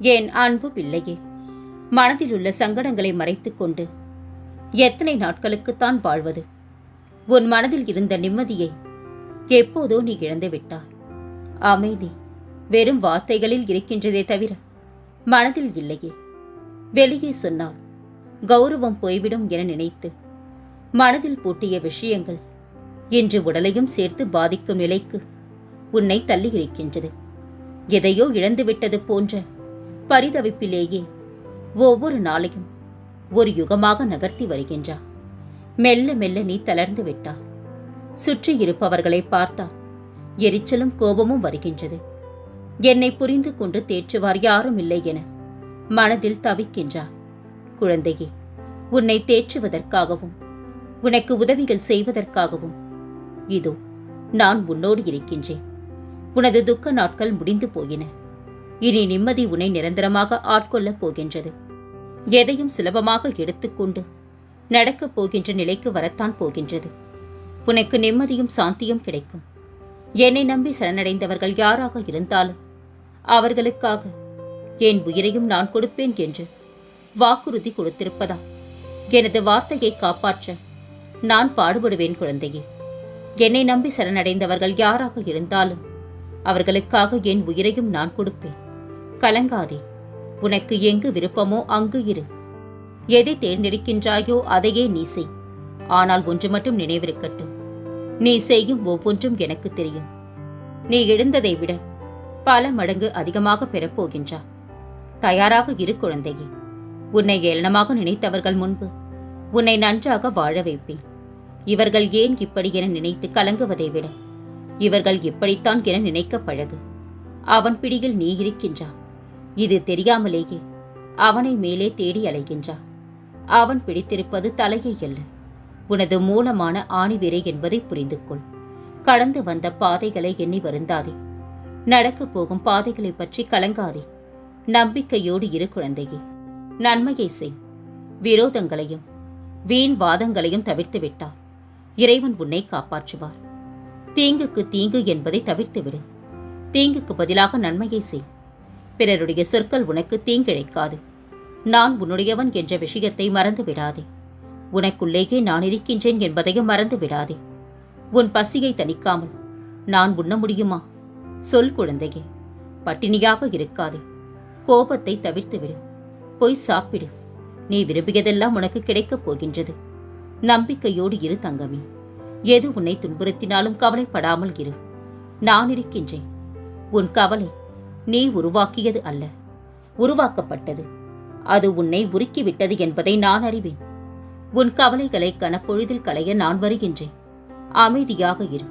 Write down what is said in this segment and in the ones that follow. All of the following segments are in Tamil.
என் அன்பு பிள்ளையே? மனதில் உள்ள சங்கடங்களை மறைத்துக் கொண்டு எத்தனை நாட்களுக்குத்தான் வாழ்வது? உன் மனதில் இருந்த நிம்மதியை எப்போதோ நீ இழந்து விட்டாய். அமைதி வெறும் வார்த்தைகளில் இருக்கின்றதே தவிர மனதில் இல்லையே. வெளியே சொன்னால் கௌரவம் போய்விடும் என நினைத்து மனதில் பூட்டிய விஷயங்கள் இன்று உடலையும் சேர்த்து பாதிக்கும் நிலைக்கு உன்னை தள்ளி இருக்கின்றது எதையோ இழந்துவிட்டது போன்ற பரிதவிப்பிலேயே. ஒவ்வொரு நாளையும் ஒரு யுகமாக நகர்த்தி வருகின்றா. மெல்ல மெல்ல நீ தளர்ந்து விட்டா. சுற்றி இருப்பவர்களை பார்த்தார் எரிச்சலும் கோபமும் வருகின்றது. என்னை புரிந்து கொண்டு தேற்றுவார் யாரும் இல்லை என மனதில் தவிக்கின்றார் குழந்தையே உன்னை தேற்றுவதற்காகவும் உனக்கு உதவிகள் செய்வதற்காகவும் இதோ நான் உன்னோடு இருக்கின்றேன். உனது துக்க நாட்கள் முடிந்து போயின. இனி நிம்மதி உன்னை நிரந்தரமாக ஆட்கொள்ளப் போகின்றது. எதையும் சுலபமாக எடுத்துக்கொண்டு நடக்கப் போகின்ற நிலைக்கு வரத்தான் போகின்றது. உனக்கு நிம்மதியும் சாந்தியும் கிடைக்கும். என்னை நம்பி சரணடைந்தவர்கள் யாராக இருந்தாலும் அவர்களுக்காக என் உயிரையும் நான் கொடுப்பேன் என்று வாக்குறுதி கொடுத்திருப்பதா? எனது வார்த்தையை காப்பாற்ற நான் பாடுபடுவேன் குழந்தையே. என்னை நம்பி சரணடைந்தவர்கள் யாராக இருந்தாலும் அவர்களுக்காக என் உயிரையும் நான் கொடுப்பேன். கலங்காதே. உனக்கு எங்கு விருப்பமோ அங்கு இரு. எதை தேர்ந்தெடுக்கின்றாயோ அதையே நீ செய். ஆனால் ஒன்று மட்டும் நினைவிருக்கட்டும். நீ செய்யும் ஒவ்வொன்றும் எனக்கு தெரியும். நீ எழுந்ததை விட பல மடங்கு அதிகமாக பெறப்போகின்றா. தயாராக இரு குழந்தையே. உன்னை ஏளனமாக நினைத்தவர்கள் முன்பு உன்னை நன்றாக வாழ வைப்பேன். இவர்கள் ஏன் இப்படி என நினைத்து கலங்குவதை விட இவர்கள் இப்படித்தான் என நினைக்க பழகு. அவன் பிடியில் நீ இருக்கின்றா. இது தெரியாமலேயே அவனை மேலே தேடி அலைகின்றான் அவன் பிடித்திருப்பது தலையை அல்ல உனது மூலமான ஆணிவிரை என்பதை புரிந்து கொள். கடந்து வந்த பாதைகளை எண்ணி வருந்தாதே. நடக்கப் போகும் பாதைகளை பற்றி கலங்காதே. நம்பிக்கையோடு இரு குழந்தையே. நன்மையை செய். விரோதங்களையும் வீண் வாதங்களையும் தவிர்த்து விட்டார் இறைவன் உன்னை காப்பாற்றுவார். தீங்குக்கு தீங்கு என்பதை தவிர்த்துவிடு. தீங்குக்கு பதிலாக நன்மையை செய். பிறருடைய சொற்கள் உனக்கு தீங்கிழைக்காது. நான் உன்னுடையவன் என்ற விஷயத்தை மறந்து விடாதே உனக்குள்ளேயே நான் இருக்கின்றேன் என்பதையும் மறந்து விடாதே உன் பசியை தணிக்காமல் நான் உண்ண முடியுமா? சொல் குழந்தையே பட்டினியாக இருக்காதே. கோபத்தை தவிர்த்துவிடு. போய் சாப்பிடு. நீ விரும்பியதெல்லாம் உனக்கு கிடைக்கப் போகின்றது. நம்பிக்கையோடு இரு தங்கமே. எது உன்னை துன்புறுத்தினாலும் கவலைப்படாமல் இரு. நான் இருக்கின்றேன். உன் கவலை நீ உருவாக்கியது அல்ல. உருவாக்கப்பட்டது. அது உன்னை உருக்கிவிட்டது என்பதை நான் அறிவேன். உன் கவலைகளை கனப்பொழுதில் களைய நான் வருகின்றேன். அமைதியாக இரு.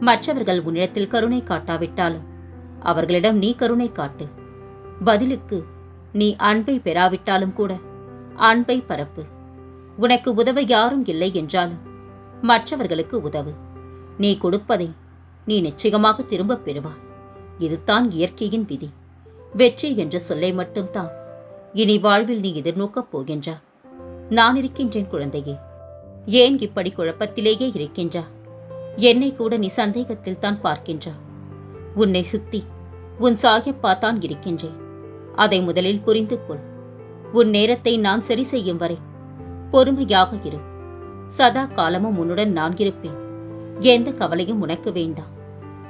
மற்றவர்கள் உன்னிடத்தில் கருணை காட்டாவிட்டாலும் அவர்களிடம் நீ கருணை காட்டு. பதிலுக்கு நீ அன்பை பெறாவிட்டாலும் கூட அன்பை பரப்பு. உனக்கு உதவ யாரும் இல்லை என்றாலும் மற்றவர்களுக்கு உதவு. நீ கொடுப்பதை நீ நிச்சயமாக திரும்பப் பெறுவாய். இதுதான் இயற்கையின் விதி. வெற்றி என்ற சொல்லை மட்டும்தான் இனி வாழ்வில் நீ எதிர்நோக்கப் போகின்றா. நான் இருக்கின்றேன் குழந்தையே. ஏன் இப்படி குழப்பத்திலேயே இருக்கின்றா? என்னை கூட நீ சந்தேகத்தில் தான் பார்க்கின்றா. உன்னை சுத்தி உன் சாயப்பா தான் இருக்கின்றேன் அதை முதலில் புரிந்து கொள். உன் நேரத்தை நான் சரி செய்யும் வரை பொறுமையாக இரு. சதா காலமும் உன்னுடன் நான் இருப்பேன். எந்த கவலையும் உனக்கு வேண்டாம்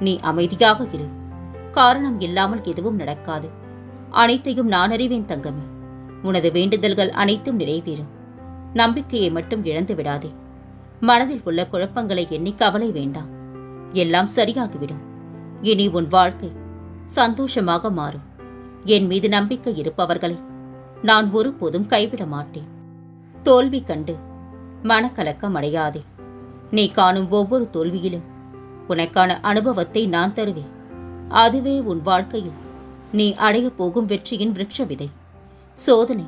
நீ அமைதியாக இரு. காரணம் இல்லாமல் எதுவும் நடக்காது. அனைத்தையும் நான் அறிவேன் தங்கமே. உனது வேண்டுதல்கள் அனைத்தும் நிறைவேறும். நம்பிக்கையை மட்டும் இழந்து விடாதே. மனதில் உள்ள குழப்பங்களை எண்ணி கவலை வேண்டாம். எல்லாம் சரியாகிவிடும். இனி உன் வாழ்க்கை சந்தோஷமாக மாறும். என் மீது நம்பிக்கை இருப்பவர்களை நான் ஒருபோதும் கைவிட மாட்டேன். தோல்வி கண்டு மனக்கலக்கம் அடையாதே. நீ காணும் ஒவ்வொரு தோல்வியிலும் உனக்கான அனுபவத்தை நான் தருவேன். அதுவே உன் வாழ்க்கையில் நீ அடையப் போகும் வெற்றியின் விருட்ச விதை சோதனை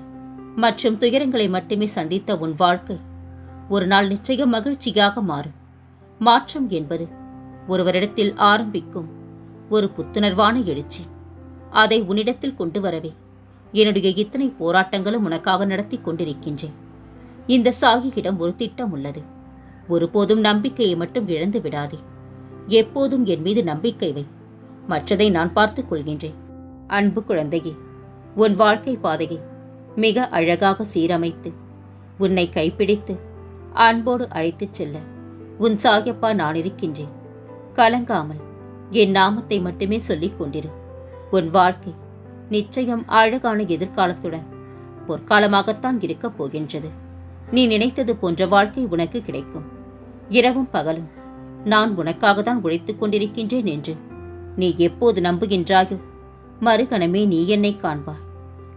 மற்றும் துயரங்களை மட்டுமே சந்தித்த உன் வாழ்க்கை ஒரு நாள் நிச்சயம் மகிழ்ச்சியாக மாறும். மாற்றம் என்பது ஒருவரிடத்தில் ஆரம்பிக்கும் ஒரு புத்துணர்வான எழுச்சி. அதை உன்னிடத்தில் கொண்டு வரவே என்னுடைய இத்தனை போராட்டங்களும் உனக்காக நடத்தி கொண்டிருக்கின்றேன். இந்த சாகியிடம் ஒரு திட்டம் உள்ளது. ஒருபோதும் நம்பிக்கையை மட்டும் இழந்து விடாதே. எப்போதும் என் மீது நம்பிக்கை வை. மற்றதை நான் பார்த்துக் கொள்கின்றேன். அன்பு குழந்தையே உன் வாழ்க்கை பாதையை மிக அழகாக சீரமைத்து உன்னை கைப்பிடித்து அன்போடு அழைத்துச் செல்ல உன் சாயப்பா நான் இருக்கின்றேன். கலங்காமல் என் நாமத்தை மட்டுமே சொல்லிக் கொண்டிரு. உன் வாழ்க்கை நிச்சயம் அழகான எதிர்காலத்துடன் பொற்காலமாகத்தான் இருக்கப் போகின்றது. நீ நினைத்தது போன்ற வாழ்க்கை உனக்கு கிடைக்கும். இரவும் பகலும் நான் உனக்காக தான் உழைத்துக் கொண்டிருக்கின்றேன் என்று நீ எப்போது நம்புகின்றாயோ? மறுகணமே நீ என்னை காண்பாய்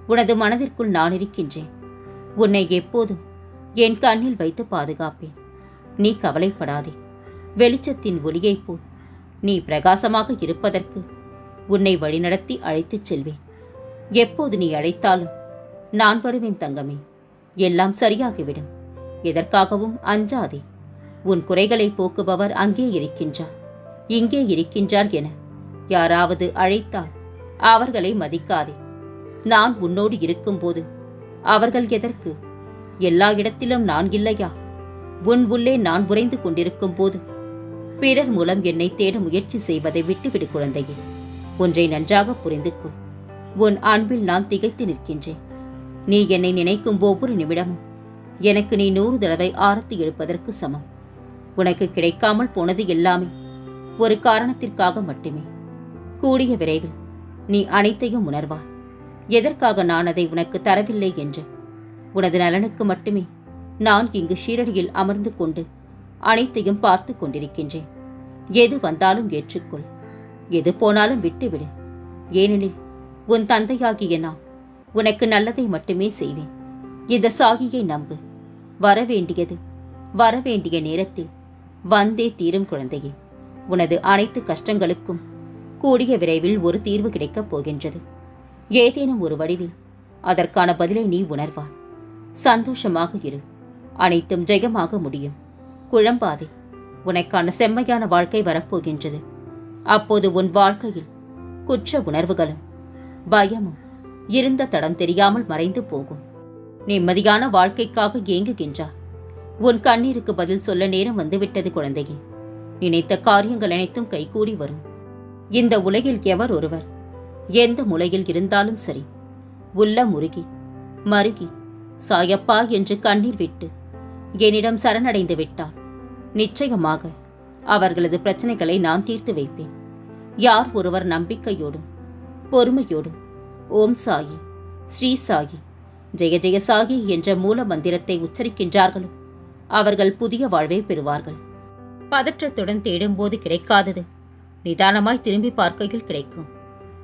உனது மனதிற்குள் நான் இருக்கின்றேன். உன்னை எப்போதும் என் கண்ணில் வைத்து பாதுகாப்பேன். நீ கவலைப்படாதே. வெளிச்சத்தின் ஒளியைப் போல் நீ பிரகாசமாக இருப்பதற்கு உன்னை வழிநடத்தி அழைத்துச் செல்வேன். எப்போது நீ அழைத்தாலும் நான் வருவேன் தங்கமே. எல்லாம் சரியாகிவிடும். எதற்காகவும் அஞ்சாதே. உன் குறைகளை போக்குபவர் அங்கே இருக்கின்றார். இங்கே இருக்கின்றார் என யாராவது அழைத்தால் அவர்களை மதிக்காதே. நான் உன்னோடு இருக்கும்போது அவர்கள் எதற்கு? எல்லா இடத்திலும் நான் இல்லையா? உன் உள்ளே நான் உறைந்து கொண்டிருக்கும் போது பிறர் மூலம் என்னை தேட முயற்சி செய்வதை விட்டுவிடு குழந்தையே. ஒன்றை நன்றாக புரிந்து கொள். உன் அன்பில் நான் திகைத்து நிற்கின்றேன். நீ என்னை நினைக்கும் ஒவ்வொரு நிமிடமும் எனக்கு நீ நூறு தடவை ஆரத்தி எடுப்பதற்கு சமம். உனக்கு கிடைக்காமல் போனது எல்லாமே ஒரு காரணத்திற்காக மட்டுமே. கூடிய விரைவில் நீ அனைத்தையும் உணர்வாய் எதற்காக நான் அதை உனக்கு தரவில்லை என்று? உனது நலனுக்கு மட்டுமே நான் இங்கு ஷீரடியில் அமர்ந்து கொண்டு அனைத்தையும் பார்த்து கொண்டிருக்கின்றேன். எது வந்தாலும் ஏற்றுக்கொள். எது போனாலும் விட்டுவிடு. ஏனெனில் உன் தந்தையாகிய நான் உனக்கு நல்லதை மட்டுமே செய்வேன். இந்த சாகியை நம்பு. வரவேண்டியது வரவேண்டிய நேரத்தில் வந்தே தீரும் குழந்தையே. உனது அனைத்து கஷ்டங்களுக்கும் கூடிய விரைவில் ஒரு தீர்வு கிடைக்கப் போகின்றது. ஏதேனும் ஒரு வடிவில் அதற்கான பதிலை நீ உணர்வாய். சந்தோஷமாக இரு. அனைத்தும் ஜெயமாக முடியும். குழம்பாதே உனக்கான செம்மையான வாழ்க்கை வரப்போகின்றது. அப்போது உன் வாழ்க்கையில் குற்ற உணர்வுகளும் பயமும் இருந்த தடம் தெரியாமல் மறைந்து போகும். நிம்மதியான வாழ்க்கைக்காக ஏங்குகின்றார் உன் கண்ணீருக்கு பதில் சொல்ல நேரம் வந்துவிட்டது குழந்தையே. நினைத்த காரியங்கள் அனைத்தும் கைகூடி வரும். இந்த உலகில் எவர் ஒருவர்? எந்த முலையில் இருந்தாலும் சரி. உள்ள முருகி மருகி சாயப்பா என்று கண்ணீர் விட்டு என்னிடம் சரணடைந்து விட்டார். நிச்சயமாக அவர்களது பிரச்சனைகளை நான் தீர்த்து வைப்பேன். யார் ஒருவர் நம்பிக்கையோடும் பொறுமையோடும் ஓம் சாயி ஸ்ரீ சாயி ஜெய ஜெய சாயி என்ற மூல மந்திரத்தை உச்சரிக்கின்றார்களோ அவர்கள் புதிய வாழ்வை பெறுவார்கள். பதற்றத்துடன் தேடும்போது கிடைக்காதது. நிதானமாய் திரும்பி பார்க்கையில் கிடைக்கும்.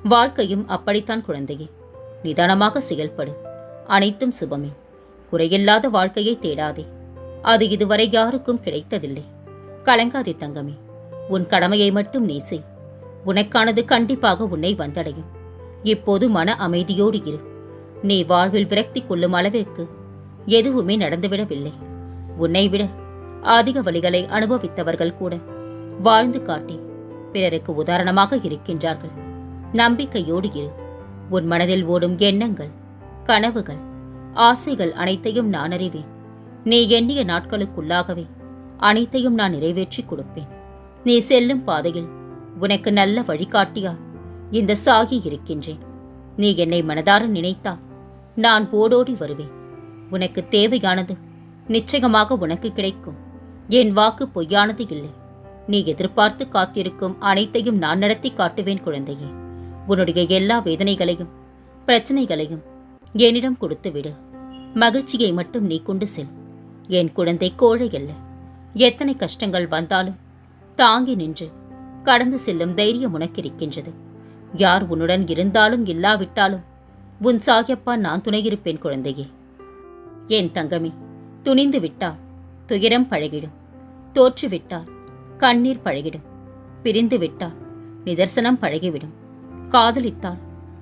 வாழ்க்கையும் அப்படித்தான் குழந்தையே. நிதானமாக செயல்படு. அனைத்தும் சுபமே. குறையில்லாத வாழ்க்கையை தேடாதே. அது இதுவரை யாருக்கும் கிடைத்ததில்லை. கலங்காதே தங்கமே. உன் கடமையை மட்டும் நீ செய். உனக்கானது கண்டிப்பாக உன்னை வந்தடையும். இப்போது மன அமைதியோடு இரு. நீ வாழ்வில் விரக்தி கொள்ளும் அளவிற்கு எதுவுமே நடந்துவிடவில்லை. உன்னை விட அதிக வழிகளை அனுபவித்தவர்கள் கூட வாழ்ந்து காட்டி. பிறருக்கு உதாரணமாக இருக்கின்றார்கள். நம்பிக்கையோடு இரு. உன் மனதில் ஓடும் எண்ணங்கள் கனவுகள் ஆசைகள் அனைத்தையும் நான் அறிவேன். நீ எண்ணிய நாட்களுக்குள்ளாகவே அனைத்தையும் நான் நிறைவேற்றி கொடுப்பேன். நீ செல்லும் பாதையில் உனக்கு நல்ல வழிகாட்டியா? இந்த சாகி இருக்கின்றேன். நீ என்னை மனதார நினைத்தால் நான் ஓடோடி வருவேன். உனக்கு தேவையானது நிச்சயமாக உனக்கு கிடைக்கும். என் வாக்கு பொய்யானது இல்லை. நீ எதிர்பார்த்து காத்திருக்கும் அனைத்தையும் நான் நடத்தி காட்டுவேன் குழந்தையே. உன்னுடைய எல்லா வேதனைகளையும் பிரச்சனைகளையும் என்னிடம் கொடுத்து விடு மகிழ்ச்சியை மட்டும் நீ கொண்டு செல். என் குழந்தை கோழை அல்ல. எத்தனை கஷ்டங்கள் வந்தாலும் தாங்கி நின்று கடந்து செல்லும் தைரியம் உனக்கிருக்கின்றது யார் உன்னுடன் இருந்தாலும் இல்லாவிட்டாலும் உன் சாகியப்பா நான் துணையிருப்பேன் குழந்தையே. என் தங்கமே துணிந்து விட்டால் துயரம் பழகிடும். தோற்றுவிட்டால் கண்ணீர் பழகிடும். பிரிந்து விட்டால் நிதர்சனம் பழகிவிடும். காதலித்தால்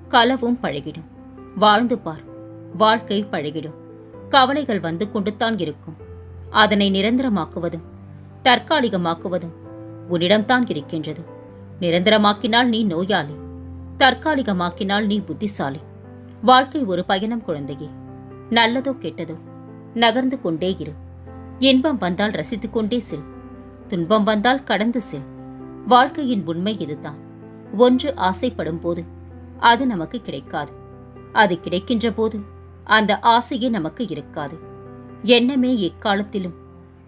களவும் பழகிடும். வாழ்ந்து பார் வாழ்க்கை பழகிடும். கவலைகள் வந்து கொண்டுத்தான் இருக்கும். அதனை நிரந்தரமாக்குவதும் தற்காலிகமாக்குவதும் உன்னிடம்தான் இருக்கின்றது. நிரந்தரமாக்கினால் நீ நோயாளி தற்காலிகமாக்கினால் நீ புத்திசாலி. வாழ்க்கை ஒரு பயணம் குழந்தையே நல்லதோ கெட்டதோ நகர்ந்து கொண்டே இரு. இன்பம் வந்தால் ரசித்துக்கொண்டே செல். துன்பம் வந்தால் கடந்து செல். வாழ்க்கையின் உண்மை இதுதான். ஒன்று ஆசைப்படும் போது அது நமக்கு கிடைக்காது. அது கிடைக்கின்ற போது அந்த ஆசையே நமக்கு இருக்காது. எண்ணமே எக்காலத்திலும்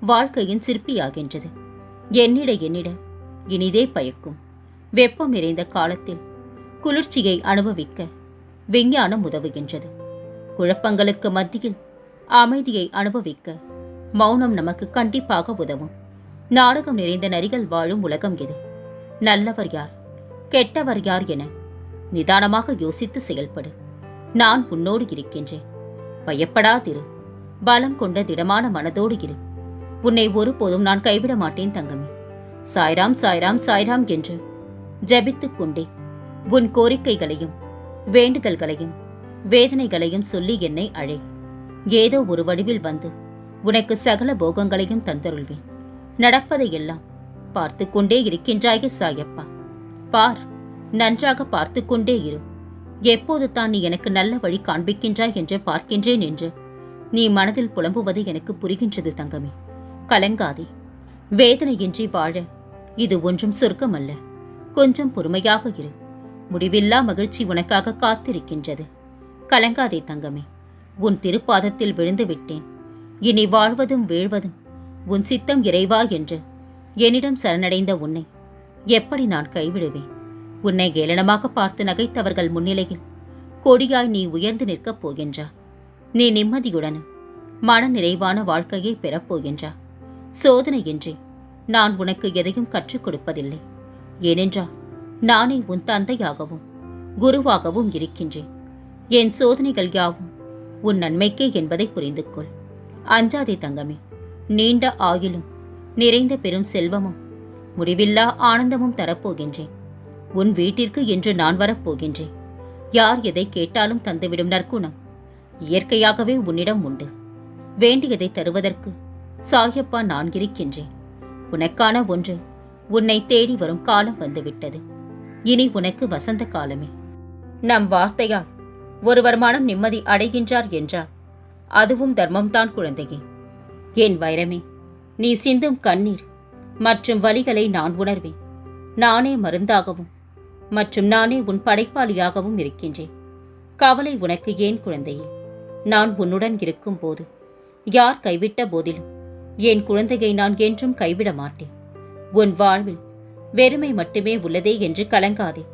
வாழ்க்கையின் சிற்பியாகின்றது. என்னிட என்னிட இனிதே பயக்கும். வெப்பம் நிறைந்த காலத்தில் குளிர்ச்சியை அனுபவிக்க விஞ்ஞானம் உதவுகின்றது. குழப்பங்களுக்கு மத்தியில் அமைதியை அனுபவிக்க மௌனம் நமக்கு கண்டிப்பாக உதவும். நாடகம் நிறைந்த நரிகள் வாழும் உலகம் இது நல்லவர் யார்? கெட்டவர் யார் என நிதானமாக யோசித்து செயல்படு. நான் உன்னோடு இருக்கின்றேன். பயப்படாதிரு. பலம் கொண்ட திடமான மனதோடு இரு. உன்னை ஒருபோதும் நான் கைவிட மாட்டேன் தங்கமே. சாய்ராம் சாய்ராம் சாய்ராம் என்று ஜபித்துக் கொண்டே உன் கோரிக்கைகளையும் வேண்டுதல்களையும் வேதனைகளையும் சொல்லி என்னை அழை. ஏதோ ஒரு வடிவில் வந்து உனக்கு சகல போகங்களையும் தந்தருள்வேன். நடப்பதையெல்லாம் பார்த்து கொண்டே இருக்கின்றாயே சாயப்பா. பார் நன்றாக பார்த்து கொண்டே இரு. எப்போது தான் நீ எனக்கு நல்ல வழி காண்பிக்கின்றாய் என்று பார்க்கின்றேன் என்று நீ மனதில் புலம்புவது எனக்கு புரிகின்றது தங்கமே. கலங்காதே. வேதனையின்றி வாழ. இது ஒன்றும் சொர்க்கமல்ல. கொஞ்சம் பொறுமையாக இரு. முடிவில்லா மகிழ்ச்சி உனக்காக காத்திருக்கின்றது. கலங்காதே தங்கமே. உன் திருப்பாதத்தில் விழுந்து விட்டேன் இனி வாழ்வதும் வீழ்வதும் உன் சித்தம் இறைவா என்று. என்னிடம் சரணடைந்த உன்னை எப்படி நான் கைவிடுவேன்? உன்னை ஏளனமாக பார்த்து நகைத்தவர்கள் முன்னிலையில் கொடியாய் நீ உயர்ந்து நிற்கப் போகின்றா. நீ நிம்மதியுடனும் மன நிறைவான வாழ்க்கையை பெறப்போகின்றா. சோதனையின்றி நான் உனக்கு எதையும் கற்றுக் கொடுப்பதில்லை. ஏனென்றால் நானே உன் தந்தையாகவும் குருவாகவும் இருக்கின்றேன். என் சோதனைகள் யாவும் உன் நன்மைக்கே என்பதை புரிந்து கொள் அஞ்சாதே தங்கமே நீண்ட ஆயிலும் நிறைந்த பெரும் செல்வமும் முடிவில்லா ஆனந்தமும் தரப்போகின்றேன். உன் வீட்டிற்கு என்று நான் வரப்போகின்றேன். யார் எதை கேட்டாலும் தந்துவிடும் நற்குணம் இயற்கையாகவே உன்னிடம் உண்டு. வேண்டியதை தருவதற்கு சாயப்பா நான் இருக்கின்றேன். உனக்கான ஒன்று உன்னை தேடி வரும் காலம் வந்துவிட்டது. இனி உனக்கு வசந்த காலமே. நம் வார்த்தையால் ஒருவர் மனம் நிம்மதி அடைகின்றார் என்றால் அதுவும் தர்மம்தான் குழந்தையே. என் வைரமே நீ சிந்தும் கண்ணீர் மற்றும் வலிகளை நான் உணர்வேன். நானே மருந்தாகவும் மற்றும் நானே உன் படைப்பாளியாகவும் இருக்கின்றேன். கவலை உனக்கு ஏன் குழந்தையே? நான் உன்னுடன் இருக்கும் போது யார் கைவிட்ட போதிலும் என் குழந்தையை நான் என்றும் கைவிட மாட்டேன். உன் வாழ்வில் வெறுமை மட்டுமே உள்ளதே என்று கலங்காதே.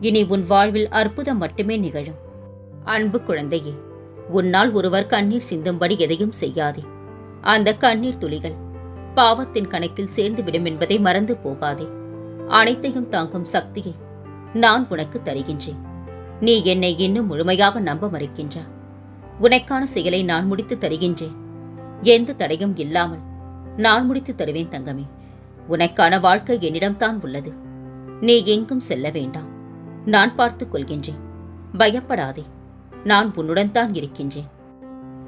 இனி உன் வாழ்வில் அற்புதம் மட்டுமே நிகழும். அன்பு குழந்தையே உன்னால் ஒருவர் கண்ணீர் சிந்தும்படி எதையும் செய்யாதே. அந்த கண்ணீர் துளிகள் பாவத்தின் கணக்கில் சேர்ந்துவிடும் என்பதை மறந்து போகாதே. அனைத்தையும் தாங்கும் சக்தியை நான் உனக்கு தருகின்றேன். நீ என்னை இன்னும் முழுமையாக நம்ப மறுக்கின்றா உனக்கான செயலை நான் முடித்து தருகின்றேன். எந்த தடையும் இல்லாமல் நான் முடித்து தருவேன் தங்கமே. உனக்கான வாழ்க்கை என்னிடம்தான் உள்ளது. நீ எங்கும் செல்ல வேண்டாம். நான் பார்த்துக் கொள்கின்றேன். பயப்படாதே. நான் உன்னுடன் தான் இருக்கின்றேன்.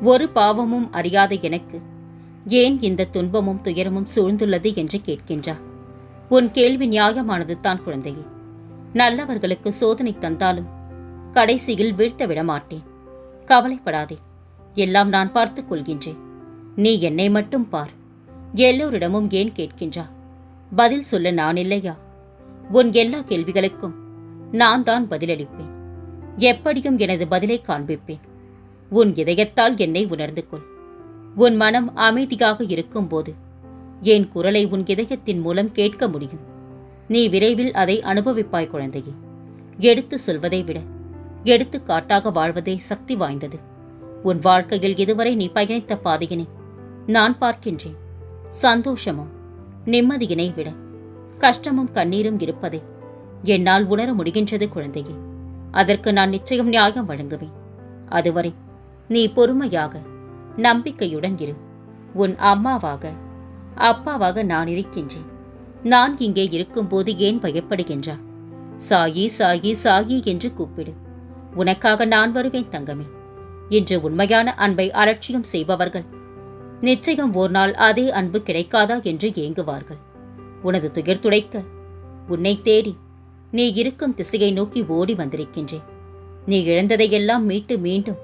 ஒரு பாவமும் அறியாத எனக்கு ஏன் இந்த துன்பமும் துயரமும் சூழ்ந்துள்ளது என்று கேட்கின்றா உன் கேள்வி நியாயமானது தான் குழந்தையே. நல்லவர்களுக்கு சோதனை தந்தாலும் கடைசியில் வீழ்த்த விட மாட்டேன். கவலைப்படாதே. எல்லாம் நான் பார்த்துக் கொள்கின்றேன். நீ என்னை மட்டும் பார். எல்லோரிடமும் ஏன் கேட்கின்றா பதில் சொல்ல நான் இல்லையா? உன் எல்லா கேள்விகளுக்கும் நான் தான் பதிலளிப்பேன். எப்படியும் எனது பதிலை காண்பிப்பேன். உன் இதயத்தால் என்னை உணர்ந்து கொள். உன் மனம் அமைதியாக இருக்கும்போது என் குரலை உன் இதயத்தின் மூலம் கேட்க முடியும். நீ விரைவில் அதை அனுபவிப்பாய் குழந்தையே. எடுத்து சொல்வதை விட எடுத்து காட்டாக வாழ்வதே சக்தி வாய்ந்தது. உன் வாழ்க்கையில் இதுவரை நீ பயணித்த பாதையினை நான் பார்க்கின்றேன். சந்தோஷமும் நிம்மதியினை விட கஷ்டமும் கண்ணீரும் இருப்பதை என்னால் உணர முடிகின்றது குழந்தையே. அதற்கு நான் நிச்சயம் நியாயம் வழங்குவேன். அதுவரை நீ பொறுமையாக நம்பிக்கையுடன் இரு. உன் அம்மாவாக அப்பாவாக நான் இருக்கின்றேன். நான் இங்கே இருக்கும்போது ஏன் பயப்படுகின்றா? சாயி சாயி சாயி என்று கூப்பிடு. உனக்காக நான் வருவேன் தங்கமே என்று உண்மையான அன்பை அலட்சியம் செய்பவர்கள். நிச்சயம் ஒரு நாள் அதே அன்பு கிடைக்காதா என்று ஏங்குவார்கள். உனது துயர் துடைக்க உன்னை தேடி நீ இருக்கும் திசையை நோக்கி ஓடி வந்திருக்கின்றேன். நீ இழந்ததையெல்லாம் மீட்டு மீண்டும்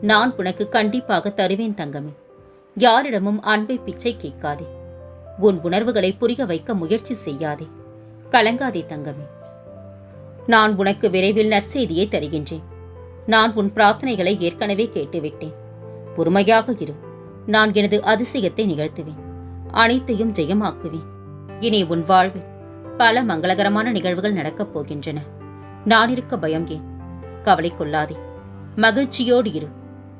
நான் உனக்கு கண்டிப்பாக தருவேன் தங்கமே. யாரிடமும் அன்பை பிச்சை கேட்காதே. உன் உணர்வுகளை புரிய வைக்க முயற்சி செய்யாதே. கலங்காதே தங்கமே. நான் உனக்கு விரைவில் நற்செய்தியை தருகின்றேன். நான் உன் பிரார்த்தனைகளை ஏற்கனவே கேட்டுவிட்டேன். பொறுமையாக இரு. நான் எனது அதிசயத்தை நிகழ்த்துவேன். அனைத்தையும் ஜெயமாக்குவேன். இனி உன் வாழ்வில் பல மங்களகரமான நிகழ்வுகள் நடக்கப் போகின்றன. நான் இருக்க பயம் ஏன்? கவலை கொள்ளாதே. மகிழ்ச்சியோடு இரு.